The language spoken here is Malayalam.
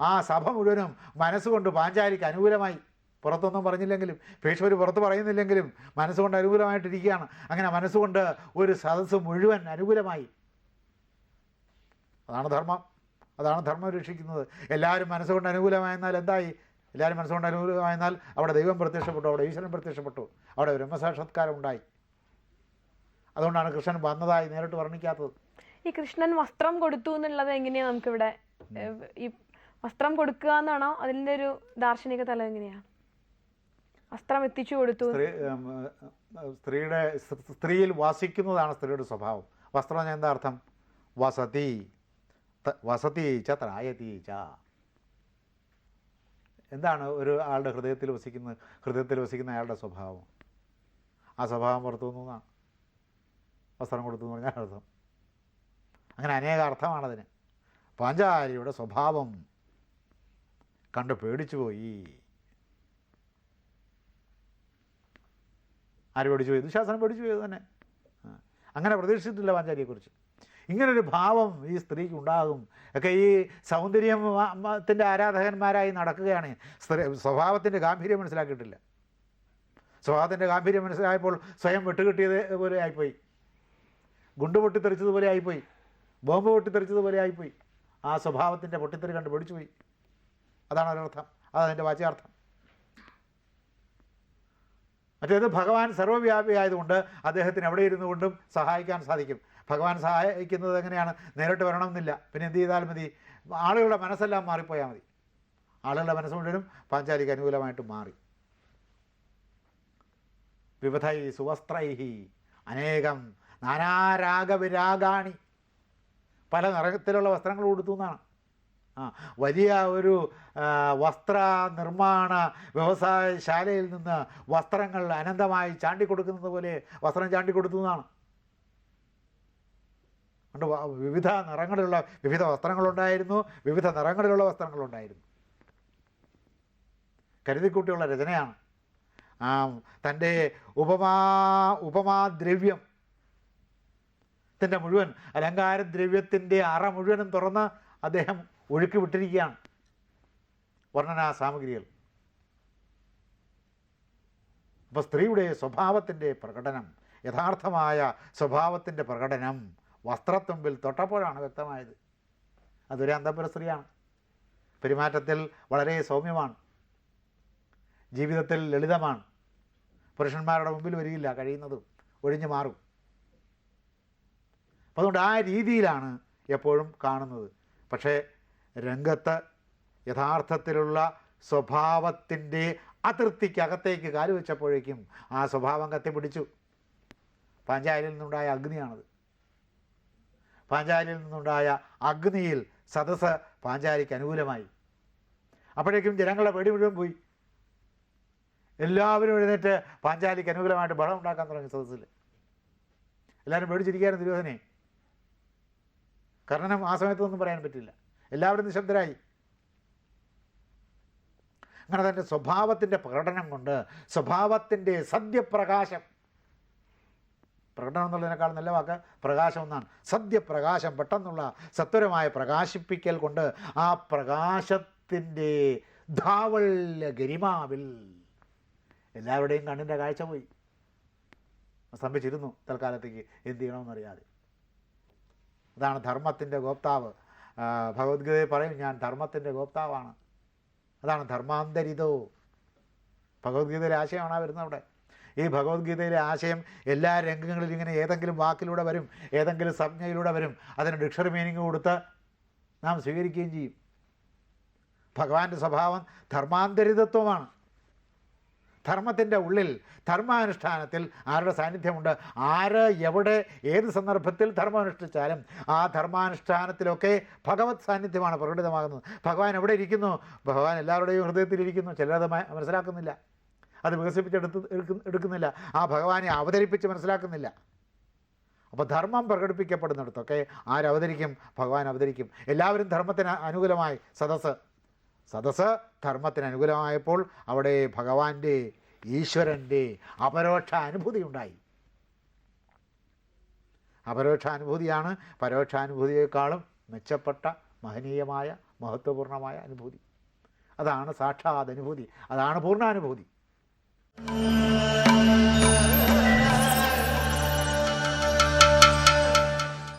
ആ സഭ മുഴുവനും മനസ്സുകൊണ്ട് പാഞ്ചാലിക്ക് അനുകൂലമായി. പുറത്തൊന്നും പറഞ്ഞില്ലെങ്കിലും ഭീഷ്മർ പുറത്ത് പറയുന്നില്ലെങ്കിലും മനസ്സുകൊണ്ട് അനുകൂലമായിട്ടിരിക്കുകയാണ്. അങ്ങനെ മനസ്സുകൊണ്ട് ഒരു സദസ്സ് മുഴുവൻ അനുകൂലമായി. അതാണ് ധർമ്മം. അതാണ് ധർമ്മം രക്ഷിക്കുന്നത്. എല്ലാവരും മനസ്സുകൊണ്ട് അനുകൂലമായെന്നാൽ എന്തായി? എല്ലാവരും മനസ്സുകൊണ്ട് അനുകൂലമായെന്നാൽ അവിടെ ദൈവം പ്രത്യക്ഷപ്പെട്ടു അവിടെ ഈശ്വരൻ പ്രത്യക്ഷപ്പെട്ടു അവിടെ ബ്രഹ്മസാക്ഷാത്കാരം ഉണ്ടായി അതുകൊണ്ടാണ് കൃഷ്ണൻ വന്നതായി നേരിട്ട് വർണിക്കാത്തത്. ഈ കൃഷ്ണൻ വസ്ത്രം കൊടുത്തു എന്നുള്ളത് എങ്ങനെയാ നമുക്കിവിടെ ഈ വസ്ത്രം കൊടുക്കുക എന്നാണോ അതിന്റെ ഒരു ദാർശനിക തലം എങ്ങനെയാ? വസ്ത്രം എത്തിച്ചു കൊടുത്തു. സ്ത്രീയുടെ സ്ത്രീയിൽ വാസിക്കുന്നതാണ് സ്ത്രീയുടെ സ്വഭാവം. വസ്ത്രം എന്ന് എന്താ അർത്ഥം? വസതി. വസതി ച ച. എന്താണ് ഒരു ആളുടെ ഹൃദയത്തിൽ വസിക്കുന്ന ഹൃദയത്തിൽ വസിക്കുന്ന അയാളുടെ സ്വഭാവം? ആ സ്വഭാവം പുറത്തു നിന്നാണ് വസ്ത്രം കൊടുത്തു പറഞ്ഞാൽ അർത്ഥം. അങ്ങനെ അനേക അർത്ഥമാണതിന്. പാഞ്ചാലിയുടെ സ്വഭാവം. കണ്ട് പേടിച്ചു പോയി. ആര് പേടിച്ചു പോയി? ദുശാസനം പേടിച്ചു പോയത് തന്നെ. അങ്ങനെ പ്രതീക്ഷിച്ചിട്ടില്ല പാഞ്ചാലിയെക്കുറിച്ച്. ഇങ്ങനൊരു ഭാവം ഈ സ്ത്രീക്ക് ഉണ്ടാകും. ഒക്കെ ഈ സൗന്ദര്യത്തിന്റെ ആരാധകന്മാരായി നടക്കുകയാണ്. സ്ത്രീ സ്വഭാവത്തിന്റെ ഗാംഭീര്യം മനസ്സിലാക്കിയിട്ടില്ല. സ്വഭാവത്തിന്റെ ഗാംഭീര്യം മനസ്സിലായപ്പോൾ സ്വയം വെട്ടുകിട്ടിയത് പോലെ ആയിപ്പോയി. ഗുണ്ട് പൊട്ടിത്തെറിച്ചതുപോലെ ആയിപ്പോയി. ബോംബ് പൊട്ടിത്തെറിച്ചതുപോലെ ആയിപ്പോയി. ആ സ്വഭാവത്തിന്റെ പൊട്ടിത്തെറി കണ്ട് പേടിച്ചുപോയി അതാണ് ഒരർത്ഥം അതതിന്റെ വാചാർത്ഥം മറ്റേത് ഭഗവാൻ സർവവ്യാപിയായതുകൊണ്ട് അദ്ദേഹത്തിന് എവിടെ ഇരുന്നു കൊണ്ടും സഹായിക്കാൻ സാധിക്കും. ഭഗവാൻ സഹായിക്കുന്നത് എങ്ങനെയാണ്? നേരിട്ട് വരണമെന്നില്ല. പിന്നെ എന്ത് ചെയ്താൽ മതി. ആളുകളുടെ മനസ്സെല്ലാം മാറിപ്പോയാൽ മതി. ആളുകളുടെ മനസ്സ് മുഴുവനും പാഞ്ചാലിക്ക് അനുകൂലമായിട്ട് മാറി. വിവിധൈ സുവസ്ത്രൈഹി അനേകം നാനാരാഗവിരാഗാണി. പല നിറത്തിലുള്ള വസ്ത്രങ്ങൾ കൊടുത്തു എന്നാണ്. വലിയ ഒരു വസ്ത്ര നിർമ്മാണ വ്യവസായ ശാലയിൽ നിന്ന് വസ്ത്രങ്ങൾ അനന്തമായി ചാണ്ടിക്കൊടുക്കുന്നത് പോലെ വസ്ത്രം ചാണ്ടിക്കൊടുത്തു എന്നാണ് അതുകൊണ്ട് വിവിധ നിറങ്ങളിലുള്ള വിവിധ വസ്ത്രങ്ങളുണ്ടായിരുന്നു വിവിധ നിറങ്ങളിലുള്ള വസ്ത്രങ്ങളുണ്ടായിരുന്നു. കരുതിക്കൂട്ടിയുള്ള രചനയാണ്. ആ തന്റെ ഉപമാ ഉപമാദ്രവ്യം ത്തിന്റെ മുഴുവൻ അലങ്കാരദ്രവ്യത്തിന്റെ അറ മുഴുവനും തുറന്ന് അദ്ദേഹം ഒഴുക്കി വിട്ടിരിക്കുകയാണ് വർണനാ സാമഗ്രികൾ. അപ്പോൾ സ്ത്രീയുടെ സ്വഭാവത്തിന്റെ പ്രകടനം യഥാർത്ഥമായ സ്വഭാവത്തിന്റെ പ്രകടനം വസ്ത്രത്തുമ്പിൽ തൊട്ടപ്പോഴാണ് വ്യക്തമായത്. അതൊരു അന്തപുര സ്ത്രീയാണ്. പെരുമാറ്റത്തിൽ വളരെ സൗമ്യമാണ്. ജീവിതത്തിൽ ലളിതമാണ്. പുരുഷന്മാരുടെ മുമ്പിൽ വരികയില്ല കഴിയുന്നതും ഒഴിഞ്ഞു മാറും. അതുകൊണ്ട് ആ രീതിയിലാണ് എപ്പോഴും കാണുന്നത്. പക്ഷേ രംഗത്ത് യഥാർത്ഥത്തിലുള്ള സ്വഭാവത്തിന്റെ അതിർത്തിക്കകത്തേക്ക് കാലുവെച്ചപ്പോഴേക്കും ആ സ്വഭാവം കത്തിപ്പിടിച്ചു പാഞ്ചാലിൽ നിന്നുണ്ടായ അഗ്നിയാണത്. പാഞ്ചാലിൽ നിന്നുണ്ടായ അഗ്നിയിൽ സദസ് പാഞ്ചാലിക്ക് അനുകൂലമായി. അപ്പോഴേക്കും ജനങ്ങളുടെ പേടി മുഴുവൻ പോയി. എല്ലാവരും എഴുന്നേറ്റ് പാഞ്ചാലിക്ക് അനുകൂലമായിട്ട് ബഹളം ഉണ്ടാക്കാൻ തുടങ്ങി സദസ്സിൽ. എല്ലാവരും പേടിച്ചിരിക്കുകയായിരുന്നു ദുര്യോധനെ. കർണനം ആ സമയത്തൊന്നും പറയാൻ പറ്റില്ല. എല്ലാവരും നിശബ്ദരായി. അങ്ങനെ തന്റെ സ്വഭാവത്തിന്റെ പ്രകടനം കൊണ്ട് സ്വഭാവത്തിന്റെ സദ്യപ്രകാശം. പ്രകടനം എന്നുള്ളതിനേക്കാൾ നല്ല വാക്ക് പ്രകാശം എന്നാണ് സദ്യപ്രകാശം പെട്ടെന്നുള്ള സത്വരമായ പ്രകാശിപ്പിക്കൽ കൊണ്ട് ആ പ്രകാശത്തിന്റെ ധാവള്യ ഗരിമാവിൽ എല്ലാവരുടെയും കണ്ണിന്റെ കാഴ്ച പോയി. സ്തംഭിച്ചിരുന്നു തൽക്കാലത്തേക്ക്. എന്ത് ചെയ്യണമെന്നറിയാതെ. അതാണ് ധർമ്മത്തിന്റെ ഗോപ്താവ്. ഭഗവത്ഗീതയിൽ പറയും ഞാൻ ധർമ്മത്തിന്റെ ഗോപ്താവാണ്. അതാണ് ധർമാന്തരിതോ. ഭഗവത്ഗീതയിലെ ആശയമാണ് വരുന്നത് അവിടെ? ഈ ഭഗവത്ഗീതയിലെ ആശയം എല്ലാ രംഗങ്ങളിലും ഇങ്ങനെ ഏതെങ്കിലും വാക്കിലൂടെ വരും ഏതെങ്കിലും സംജ്ഞയിലൂടെ വരും അതിന് ഡിക്ഷണറി മീനിങ് കൊടുത്ത് നാം സ്വീകരിക്കുകയും ചെയ്യും. ഭഗവാന്റെ സ്വഭാവം ധർമാന്തരിതത്വമാണ്. ധർമ്മത്തിന്റെ ഉള്ളിൽ ധർമാനുഷ്ഠാനത്തിൽ ആരുടെ സാന്നിധ്യമുണ്ട്? ആര് എവിടെ ഏത് സന്ദർഭത്തിൽ ധർമ്മം അനുഷ്ഠിച്ചാലും ആ ധർമാനുഷ്ഠാനത്തിലൊക്കെ ഭഗവത് സാന്നിധ്യമാണ് പ്രകടിതമാകുന്നത്. ഭഗവാൻ എവിടെ ഇരിക്കുന്നു? ഭഗവാൻ എല്ലാവരുടെയും ഹൃദയത്തിലിരിക്കുന്നു ചിലരത് മനസ്സിലാക്കുന്നില്ല. അത് വികസിപ്പിച്ചെടുത്ത് എടുക്കുന്നില്ല. ആ ഭഗവാനെ അവതരിപ്പിച്ച് മനസ്സിലാക്കുന്നില്ല. അപ്പോൾ ധർമ്മം പ്രകടിപ്പിക്കപ്പെടുന്നിടത്തൊക്കെ ആരവതരിക്കും ഭഗവാൻ അവതരിക്കും. എല്ലാവരും ധർമ്മത്തിന് അനുകൂലമായി സദസ്സ് സദസ് ധർമ്മത്തിന് അനുകൂലമായപ്പോൾ അവിടെ ഭഗവാന്റെ ഈശ്വരന്റെ അപരോക്ഷ അനുഭൂതി ഉണ്ടായി. അപരോക്ഷാനുഭൂതിയാണ് പരോക്ഷാനുഭൂതിയേക്കാളും മെച്ചപ്പെട്ട മഹനീയമായ മഹത്വപൂർണമായ അനുഭൂതി. അതാണ് സാക്ഷാത് അനുഭൂതി അതാണ് പൂർണാനുഭൂതി.